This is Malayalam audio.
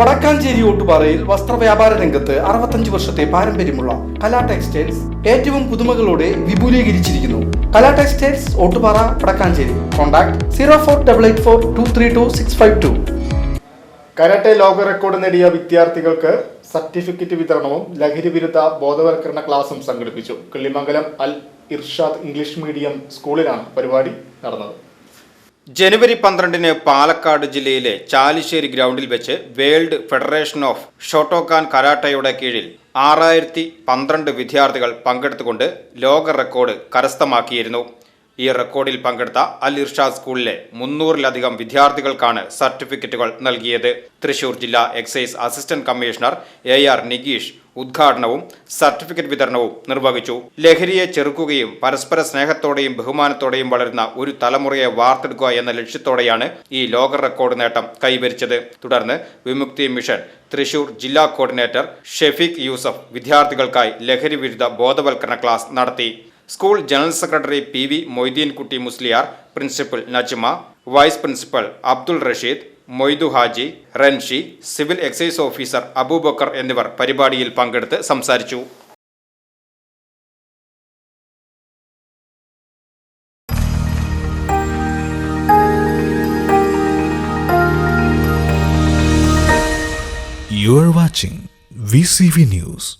വടക്കാഞ്ചേരി ഓട്ടുപാറയിൽ വസ്ത്രവ്യാപാര രംഗത്ത് അറുപത്തഞ്ച് വർഷത്തെ പാരമ്പര്യമുള്ള കലാ ടെക്സ്റ്റൈൽസ് ഏറ്റവും പുതുമകളോടെ വിപുലീകരിച്ചിരിക്കുന്നു. Kala textiles Ottupara Vadakkanchery. Contact zero four double eight four two three two six five two. Karate ലോക റെക്കോർഡ് നേടിയ വിദ്യാർത്ഥികൾക്ക് സർട്ടിഫിക്കറ്റ് വിതരണവും ലഹരി വിരുദ്ധ ബോധവൽക്കരണ ക്ലാസും സംഘടിപ്പിച്ചു. കിള്ളിമംഗലം അൽ ഇർഷാദ് ഇംഗ്ലീഷ് മീഡിയം സ്കൂളിലാണ് പരിപാടി നടന്നത്. ജനുവരി പന്ത്രണ്ടിന് പാലക്കാട് ജില്ലയിലെ ചാലിശ്ശേരി ഗ്രൗണ്ടിൽ വെച്ച് വേൾഡ് ഫെഡറേഷൻ ഓഫ് ഷോട്ടോക്കാൻ കരാട്ടയുടെ കീഴിൽ ആറായിരത്തി പന്ത്രണ്ട് വിദ്യാർത്ഥികൾ പങ്കെടുത്തുകൊണ്ട് ലോക റെക്കോർഡ് കരസ്ഥമാക്കിയിരുന്നു. ഈ റെക്കോർഡിൽ പങ്കെടുത്ത അൽ ഇർഷാദ് സ്കൂളിലെ മുന്നൂറിലധികം വിദ്യാർത്ഥികൾക്കാണ് സർട്ടിഫിക്കറ്റുകൾ നൽകിയത്. തൃശൂർ ജില്ലാ excise assistant commissioner A R Nigeesh ഉദ്ഘാടനവും സർട്ടിഫിക്കറ്റ് വിതരണവും നിർവഹിച്ചു. ലഹരിയെ ചെറുക്കുകയും പരസ്പര സ്നേഹത്തോടെയും ബഹുമാനത്തോടെയും വളരുന്ന ഒരു തലമുറയെ വാർത്തെടുക്കുക എന്ന ലക്ഷ്യത്തോടെയാണ് ഈ ലോക റെക്കോർഡ് നേട്ടം കൈവരിച്ചത്. തുടർന്ന് വിമുക്തി മിഷൻ തൃശൂർ ജില്ലാ കോർഡിനേറ്റർ ഷെഫീഖ് യൂസഫ് വിദ്യാർത്ഥികൾക്കായി ലഹരി വിരുദ്ധ ബോധവൽക്കരണ ക്ലാസ് നടത്തി. School general secretary P V Moideenkutty Musliyar principal Najma vice principal Abdul Rasheed Moidu Haji Ranshi civil excise officer Aboobacker എന്നിവർ പരിപാടിയിൽ പങ്കെടുത്ത് സംസാരിച്ചു You are watching VCV News.